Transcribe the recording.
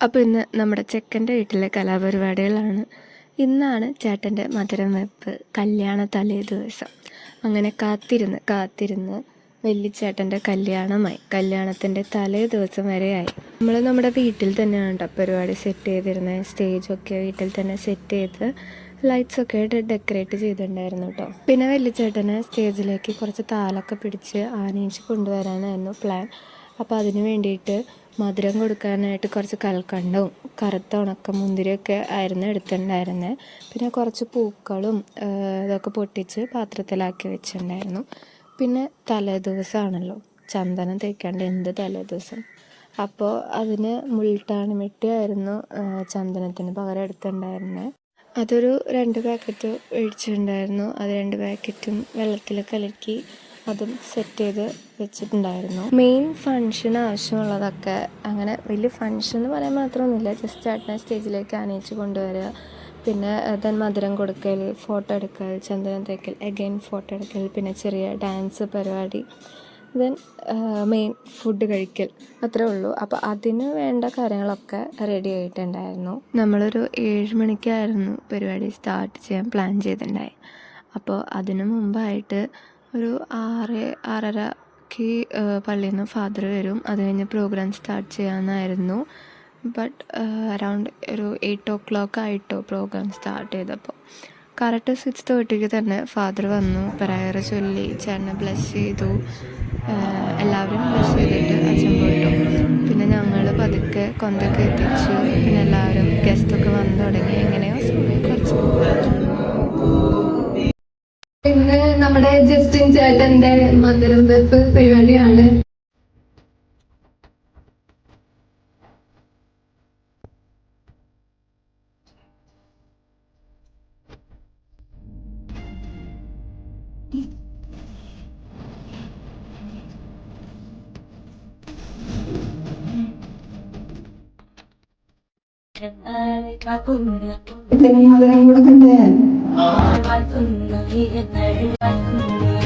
അപ്പോൾ ഇന്ന് നമ്മുടെ ചെക്കന്റെ വീട്ടിലെ കലാപരിപാടികളാണ്. ഇന്നാണ് ചേട്ടന്റെ മധുരം വെപ്പ് കല്യാണ തലേ ദിവസം. അങ്ങനെ കാത്തിരുന്ന് കാത്തിരുന്ന് വെല്ലിച്ചേട്ടന്റെ കല്യാണമായി. കല്യാണത്തിന്റെ തലേ ദിവസം വരെയായി നമ്മൾ നമ്മുടെ വീട്ടിൽ തന്നെയാണ് കേട്ടോ പരിപാടി സെറ്റ് ചെയ്തിരുന്നത് സ്റ്റേജൊക്കെ വീട്ടിൽ തന്നെ സെറ്റ് ചെയ്ത് ലൈറ്റ്സൊക്കെ ആയിട്ട് ഡെക്കറേറ്റ് ചെയ്തിട്ടുണ്ടായിരുന്നു കേട്ടോ പിന്നെ വെല്ലിച്ചേട്ടനെ സ്റ്റേജിലേക്ക് കുറച്ച് താലൊക്കെ പിടിച്ച് ആനയിച്ച് കൊണ്ടുവരാനായിരുന്നു പ്ലാൻ അപ്പോൾ അതിന് വേണ്ടിയിട്ട് മധുരം കൊടുക്കാനായിട്ട് കുറച്ച് കൽക്കണ്ടവും കറുത്ത ഉണക്ക മുന്തിരിയൊക്കെ ആയിരുന്നു എടുത്തിട്ടുണ്ടായിരുന്നത് പിന്നെ കുറച്ച് പൂക്കളും ഇതൊക്കെ പൊട്ടിച്ച് പാത്രത്തിലാക്കി വെച്ചിട്ടുണ്ടായിരുന്നു. പിന്നെ തലേദിവസമാണല്ലോ ചന്ദനം തേക്കാണ്ട് എന്ത് തലേദിവസം. അപ്പോൾ അതിന് മുൾട്ടാണി മിട്ടിയായിരുന്നു ചന്ദനത്തിന് പകരം എടുത്തിട്ടുണ്ടായിരുന്നത് അതൊരു രണ്ട് പാക്കറ്റ് ഒഴിച്ചിട്ടുണ്ടായിരുന്നു അത് രണ്ട് പാക്കറ്റും വെള്ളത്തിൽ കലക്കി അതും സെറ്റ് ചെയ്ത് വെച്ചിട്ടുണ്ടായിരുന്നു. മെയിൻ ഫങ്ഷൻ ആവശ്യമുള്ളതൊക്കെ അങ്ങനെ വലിയ ഫങ്ഷൻ എന്ന് പറയാൻ മാത്രമൊന്നുമില്ല. ജസ്റ്റ് ചേട്ടനെ സ്റ്റേജിലേക്ക് ആനയിച്ച് കൊണ്ടുവരിക. പിന്നെ ദെൻ മധുരം കൊടുക്കൽ ഫോട്ടോ എടുക്കൽ ചന്ദനം തേക്കൽ അഗൈൻ ഫോട്ടോ എടുക്കൽ പിന്നെ ചെറിയ ഡാൻസ് പരിപാടി. ദെൻ മെയിൻ ഫുഡ് കഴിക്കൽ. അത്രേ ഉള്ളൂ. അപ്പോൾ അതിന് വേണ്ട കാര്യങ്ങളൊക്കെ റെഡി ആയിട്ടുണ്ടായിരുന്നു. നമ്മളൊരു ഏഴ് മണിക്കായിരുന്നു പരിപാടി സ്റ്റാർട്ട് ചെയ്യാൻ പ്ലാൻ ചെയ്തിട്ടുണ്ടായി അപ്പോൾ അതിനു മുമ്പായിട്ട് ഒരു ആറ് ആറരക്ക് പള്ളിയിൽ നിന്ന് ഫാദർ വരും. അത് കഴിഞ്ഞ് പ്രോഗ്രാം സ്റ്റാർട്ട് ചെയ്യാമെന്നായിരുന്നു ബട്ട് അറൗണ്ട് ഒരു എയ്റ്റ് ഓ ക്ലോക്ക് ആയിട്ടോ പ്രോഗ്രാം സ്റ്റാർട്ട് ചെയ്തപ്പോൾ കറക്റ്റ് സിക്സ് തേർട്ടിക്ക് തന്നെ ഫാദർ വന്നു. പ്രയർ ചൊല്ലി ചേട്ടനെ ബ്ലസ് ചെയ്തു. എല്ലാവരും ബ്ലസ് ചെയ്തിട്ട് അച്ഛൻ പോയിട്ടു. പിന്നെ ഞങ്ങൾ പതുക്കെ കൊന്തൊക്കെ എത്തിച്ചു. പിന്നെ എല്ലാവരും ഗസ്റ്റൊക്കെ വന്നു തുടങ്ങി. എങ്ങനെയോ കുറച്ച്. നമ്മുടെ ജസ്റ്റിൻ ചേട്ടന്റെ മധുരം വെപ്പ് പരിപാടിയാണ് ഇതിന് മധുരം കൊടുക്കണ്ടേ ഓർവാൾ കുന്നു എന്നെ കുന്നു